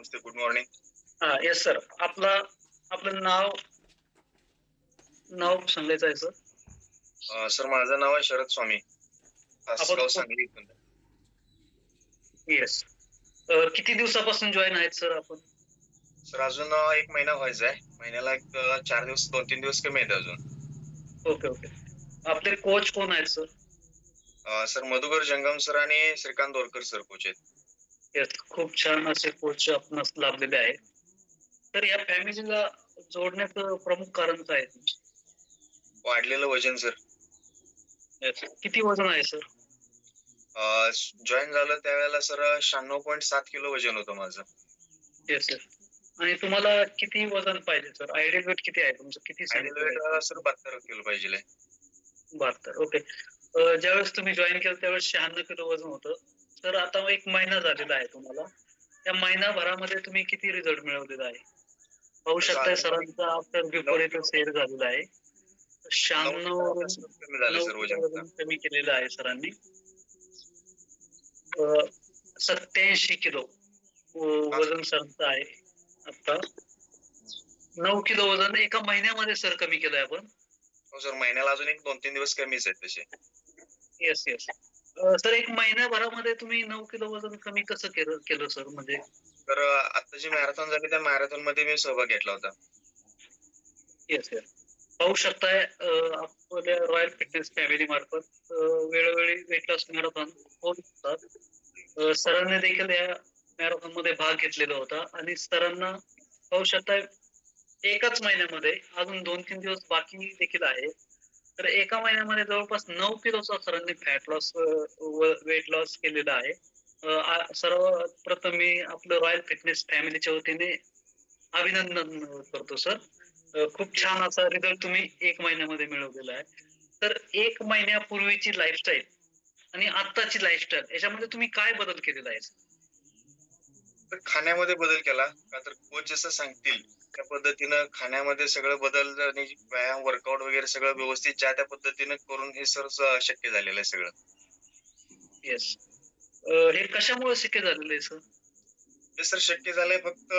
नमस्ते good morning हा yes sir आपला आपलं नाव नाव सांगायचं आहे सर सर माझं नाव आहे शरद स्वामी. सांगली. येस किती दिवसापासून जॉईन आहेत सर आपण? सर अजून एक महिना व्हायचा आहे. महिन्याला एक चार दिवस दोन तीन दिवस कमी आहेत अजून. Okay okay. आपले कोच कोण आहेत sir sir Madhukar Jangam sir आणि श्रीकांत दोरकर सर कोच आहेत. येस खूप छान असे कोच आपणास लाभलेले आहेत. तर या फॅमिलीला जोडण्याचं प्रमुख कारण काय आहे वाढलेलं वजन सर Yes. किती वजन आहे सर जॉईन झालं त्यावेळेला सर शहाण्णव पॉईंट सात किलो वजन होतं माझं. येस सर आणि तुम्हाला किती वजन पाहिजे सर आयडियल वेट किती आहे तुमचं? किती आणि सांगितलं वेट सर बहात्तर किलो पाहिजे. बहात्तर ओके ज्यावेळेस तुम्ही जॉईन केलं त्यावेळेस शहाण्णव किलो वजन होतं. तर आता एक महिना झालेला आहे तुम्हाला. त्या महिनाभरामध्ये तुम्ही किती रिझल्ट मिळवलेला आहे? पाहू शकताय सरांचा आफ्टर बिफोर इथं शेअर झालेला आहे. शहाण्णव कमी केलेलं आहे सरांनी. सत्याऐंशी किलो वजन सरांचं आहे आता. नऊ किलो वजन एका महिन्यामध्ये सर कमी केलंय आपण. हो सर महिन्याला अजून एक दोन तीन दिवस कमीच आहेत तसे. येस येस सर एक महिन्याभरामध्ये तुम्ही नऊ किलो वजन कमी कसं केलं केलं सर? म्हणजे तर आता जी मॅरेथॉन झाली त्या मॅरेथॉनमध्ये मी सहभाग घेतला होता. येस येस पाहू शकताय अं, आपल्या रॉयल फिटनेस फॅमिली मार्फत अं, वेळोवेळी वेट लॉस मॅरेथॉन होत असतात अं, सरांनी देखील या मॅरेथॉनमध्ये भाग घेतलेला होता. आणि सरांना पाहू शकताय एकाच महिन्यामध्ये अजून दोन तीन दिवस बाकी देखील आहे. तर एका महिन्यामध्ये जवळपास नऊ किलोचा सरांनी फॅट लॉस वेट लॉस केलेला आहे. अं, प्रथम सर्वप्रथम मी आपलं रॉयल फिटनेस फॅमिलीच्या वतीने अभिनंदन करतो सर खूप छान असा रिझल्ट तुम्ही एक महिन्यामध्ये मिळवलेला आहे. तर एक महिन्यापूर्वीची लाईफस्टाईल आणि आत्ताची लाईफस्टाईल याच्यामध्ये तुम्ही काय बदल केलेला आहे तर खाण्यामध्ये बदल केला. का तर कोच जसं सांगतील त्या पद्धतीनं खाण्यामध्ये सगळं बदल आणि व्यायाम वर्कआउट वगैरे सगळं व्यवस्थित ज्या त्या पद्धतीनं करून हे सर शक्य झालेलं आहे सगळं. येस हे कशामुळे शक्य झालेलं आहे सर हे सर शक्य झालंय फक्त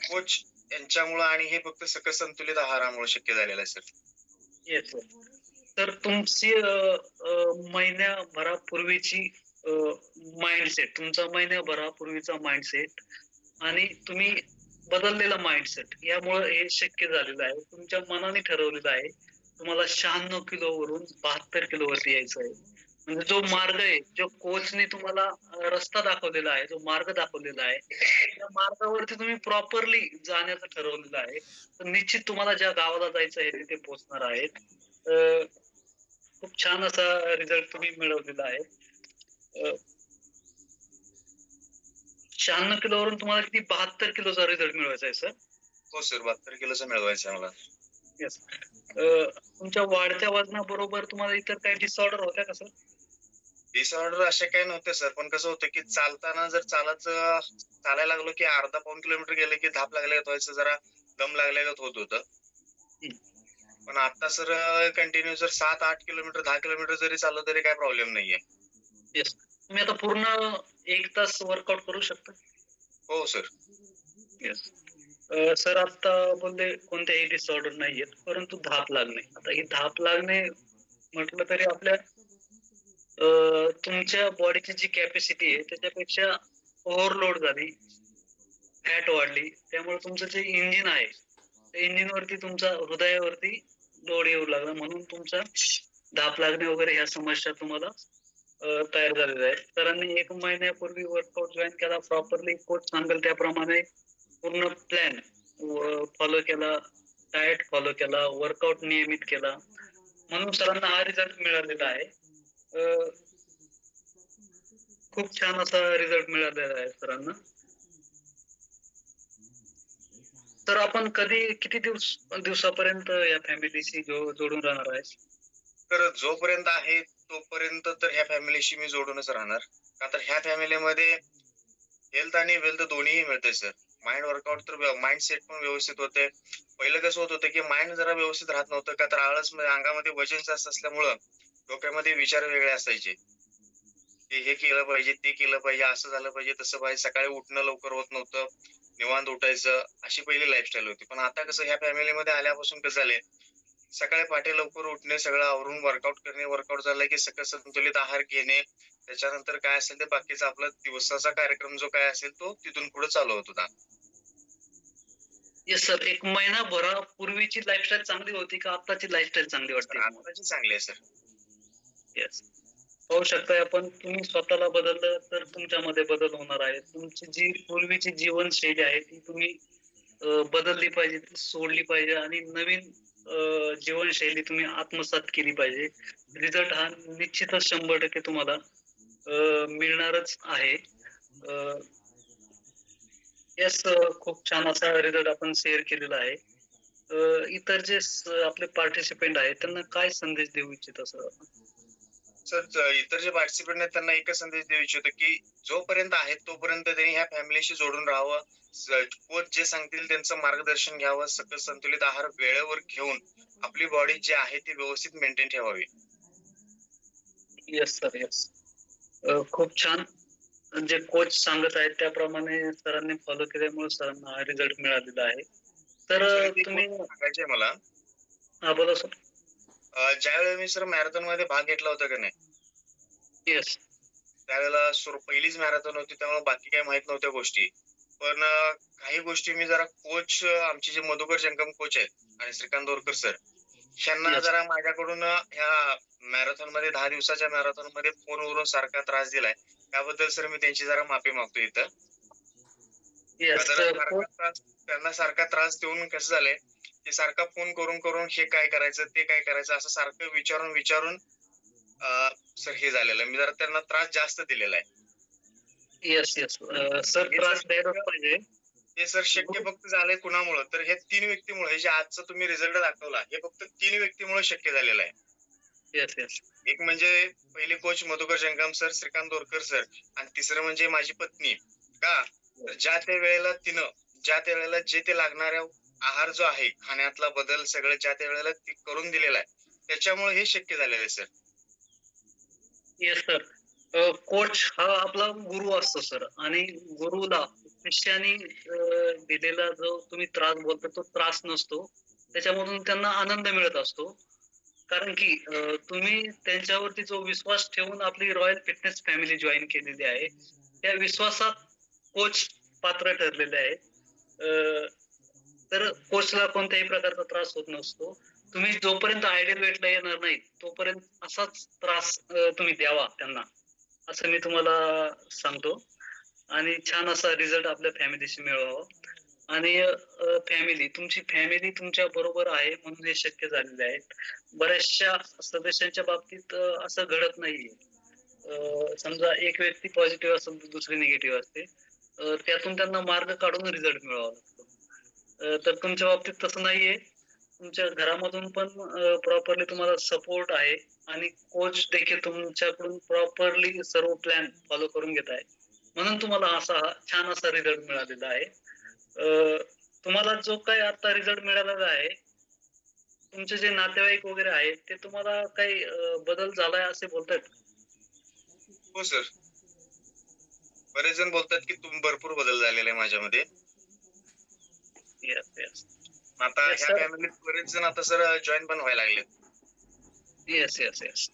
कोच यांच्यामुळं आणि हे फक्त सकस संतुलित आहारामुळे शक्य झालेलं आहे सर येस सर तर तुमची महिन्याभरापूर्वीची माइंडसेट तुमचा महिन्याभरापूर्वीचा माइंडसेट आणि तुम्ही बदललेला माइंडसेट यामुळे हे शक्य झालेलं आहे. तुमच्या मनाने ठरवलेलं आहे. तुम्हाला शहाण्णव किलो वरून बहात्तर किलो वरती यायचं आहे. म्हणजे जो मार्ग आहे जो कोचने तुम्हाला रस्ता दाखवलेला आहे जो मार्ग दाखवलेला आहे त्या मार्गावरती तुम्ही प्रॉपरली जाण्याचं ठरवलेलं आहे. तर निश्चित तुम्हाला ज्या गावाला जायचं आहे तिथे पोहोचणार आहेत. खूप छान असा रिझल्ट तुम्ही मिळवलेला आहे. शहाण्णव किलोवरून तुम्हाला किती? बहात्तर किलोचा रिझल्ट मिळवायचा आहे सर हो सर बहात्तर किलोचं मिळवायचं आहे मला. येस तुमच्या वाढत्या वजनाबरोबर तुम्हाला इतर काही डिसऑर्डर होत्या का सर डिसऑर्डर असे काही नव्हते सर पण कसं होतं की चालताना जर चालत चालायला लागलो की अर्धा पाऊन किलोमीटर गेले की धाप लागल्यागत व्हायचं जरा दम लागल्यागत होत होतं. पण आता सर कंटिन्यू जर सात आठ किलोमीटर दहा किलोमीटर जरी चाललं तरी काय प्रॉब्लेम नाहीये. येस तुम्ही आता पूर्ण एक तास वर्कआउट करू शकता. हो सर येस सर आता बोलले कोणत्याही डिसऑर्डर नाहीयेत परंतु धाप लागणे. आता ही धाप लागणे म्हटलं तरी आपल्या तुमच्या बॉडीची जी कॅपॅसिटी आहे त्याच्यापेक्षा ओव्हरलोड झाली फॅट वाढली त्यामुळे तुमचं जे इंजिन आहे त्या इंजिन वरती तुमचा हृदयावरती लोड येऊ लागला म्हणून तुमचा धाप लागणे वगैरे ह्या समस्या तुम्हाला तयार झालेलं आहे. सरांनी एक महिन्यापूर्वी वर्कआउट जॉईन केला प्रॉपरली कोच सांगेल त्याप्रमाणे पूर्ण प्लॅन फॉलो केला डाएट फॉलो केला वर्कआउट नियमित केला. म्हणून सरांना हा रिझल्ट मिळालेला आहे. खूप छान असा रिझल्ट मिळालेला आहे सरांना. तर आपण कधी किती दिवस दिवसापर्यंत या फॅमिलीशी जोडून राहणार आहे? तर जोपर्यंत आहे तोपर्यंत तर ह्या फॅमिलीशी मी जोडूनच राहणार. का तर ह्या फॅमिलीमध्ये हेल्थ आणि वेल्थ दोन्हीही मिळते सर माइंड वर्कआउट तर माइंड सेट पण व्यवस्थित होते. पहिलं कसं होत होतं की माइंड जरा व्यवस्थित राहत नव्हतं. का तर आळस म्हणजे अंगामध्ये वजन जास्त असल्यामुळं डोक्यामध्ये विचार वेगळे असायचे. की हे केलं पाहिजे ते केलं पाहिजे असं झालं पाहिजे तसं पाहिजे. सकाळी उठणं लवकर होत नव्हतं. निवांत उठायचं. अशी पहिली लाईफस्टाईल होती. पण आता कसं ह्या फॅमिलीमध्ये आल्यापासून कसं झालंय सकाळी पहाटे लवकर उठणे सगळं आवरून वर्कआउट करणे. वर्कआउट झालं की सगळं संतुलित आहार घेणे. त्याच्यानंतर काय असेल ते बाकीचा आपला दिवसाचा कार्यक्रम जो काय असेल तो तिथून पुढे चालू होत. होता येस सर एक महिनाभरापूर्वीची लाईफस्टाईल चांगली होती का आताची लाईफस्टाईल चांगली वाटते? आताची चांगली आहे सर येस पाहू शकताय आपण तुम्ही स्वतःला बदललं तर तुमच्यामध्ये बदल होणार आहे. तुमची जी पूर्वीची जीवनशैली आहे ती तुम्ही बदलली पाहिजे ती सोडली पाहिजे आणि नवीन जीवनशैली तुम्ही आत्मसात केली पाहिजे. रिझल्ट हा निश्चितच शंभर टक्के तुम्हाला मिळणारच आहे. येस खूप छान असा रिझल्ट आपण शेअर केलेला आहे. इतर जे आपले पार्टिसिपेंट आहेत त्यांना काय संदेश देऊ इच्छित असं सर इतर जे पार्टिसिपंट आहेत त्यांना एकच संदेश देऊ इच्छितो की जोपर्यंत आहेत तोपर्यंत त्यांनी ह्या फॅमिलीशी जोडून राहावं. कोच जे सांगतील त्यांचं मार्गदर्शन घ्यावं सगळं संतुलित आहार वेळेवर घेऊन आपली बॉडी जी आहे ती व्यवस्थित मेंटेन ठेवावी. येस सर येस खूप छान. जे कोच सांगत आहेत त्याप्रमाणे सरांनी फॉलो केल्यामुळे सरांना हा रिझल्ट मिळालेला आहे. तर तुम्ही सांगायची मला. हा बोला सर ज्यावेळेला मी सर मॅरेथॉनमध्ये भाग घेतला होता का नाही? येस त्यावेळेला सुरू पहिलीच मॅरेथॉन होती त्यामुळे बाकी काही माहीत नव्हत्या गोष्टी. पण काही गोष्टी मी जरा कोच आमचे जे मधुकर जंगम कोच आहेत आणि श्रीकांत दोरकर सर Yes. जरा माझ्याकडून ह्या मॅरेथॉनमध्ये दहा दिवसाच्या मॅरेथॉनमध्ये फोनवरून सारखा त्रास दिलाय. त्याबद्दल सर मी त्यांची जरा माफी मागतो इथं. त्यांना सारखा त्रास देऊन कसं झालंय की सारखा फोन करून करून हे काय करायचं ते काय करायचं असं सारखं विचारून विचारून सर हे झालेलं आहे. मी जरा त्यांना त्रास जास्त दिलेला आहे. येस येस सर त्रास द्यायलाच पाहिजे. हे सर शक्य फक्त झालंय कुणामुळं? तर हे तीन व्यक्तीमुळे हे जे आजचा तुम्ही रिझल्ट दाखवला हे फक्त तीन व्यक्तीमुळे शक्य झालेलं आहे. येस येस एक म्हणजे पहिले coach Madhukar Jangam sir Shrikant Dorkar sir आणि तिसरं म्हणजे माझी पत्नी. का? तर ज्या त्या वेळेला तिनं ज्या त्या वेळेला जे ते लागणाऱ्या आहार जो आहे खाण्यातला बदल सगळं ज्या त्या वेळेला करून दिलेला आहे त्याच्यामुळे हे शक्य झालेलं आहे सर. येस सर कोच हा आपला गुरु असतो सर आणि गुरुला शिष्याने दिलेला जो तुम्ही त्रास बोलता तो त्रास नसतो. त्याच्यामधून त्यांना आनंद मिळत असतो. कारण की तुम्ही त्यांच्यावरती जो विश्वास ठेवून आपली रॉयल फिटनेस फॅमिली जॉईन केलेली आहे त्या विश्वासात कोच पात्र ठरलेले आहे. तर कोचला कोणत्याही प्रकारचा त्रास होत नसतो. तुम्ही जोपर्यंत आयडियल वेटला येणार नाही तोपर्यंत असाच त्रास तुम्ही द्यावा त्यांना असं मी तुम्हाला सांगतो. आणि छान असा रिझल्ट आपल्या फॅमिलीशी मिळवावा. आणि फॅमिली तुमची फॅमिली तुमच्या बरोबर आहे म्हणून हे शक्य झालेले आहे. बऱ्याचशा सदस्यांच्या बाबतीत असं घडत नाहीये. समजा एक व्यक्ती पॉझिटिव्ह असेल तर दुसरी निगेटिव्ह असते. त्यातून त्यांना मार्ग काढून रिझल्ट मिळवावा. लागतो तर तुमच्या बाबतीत तसं नाहीये. तुमच्या घरामधून पण प्रॉपरली तुम्हाला सपोर्ट आहे आणि कोच देखील तुमच्याकडून प्रॉपरली सर्व प्लॅन फॉलो करून घेत आहे. म्हणून तुम्हाला असा छान असा रिझल्ट मिळालेला आहे. तुम्हाला जो काही आता रिझल्ट मिळालेला आहे तुमचे जे नातेवाईक वगैरे आहेत ते तुम्हाला काही बदल झालाय असे बोलतात हो सर बरेच जण बोलतात की तुम्ही भरपूर बदल झालेला आहे माझ्यामध्ये. येस येस आता ह्या. फॅमिलीत बरेच जण आता सर जॉईन पण व्हायला लागलेत. येस येस येस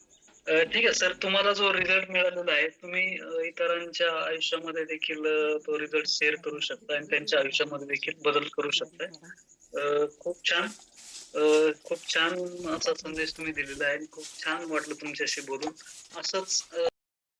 ठीक आहे सर तुम्हाला जो रिझल्ट मिळालेला आहे तुम्ही इतरांच्या आयुष्यामध्ये देखील तो रिझल्ट शेअर करू शकता आणि त्यांच्या आयुष्यामध्ये देखील बदल करू शकताय अ, खूप छान. खूप छान असा संदेश तुम्ही दिलेला आहे आणि खूप छान वाटलं तुमच्याशी बोलून. असंच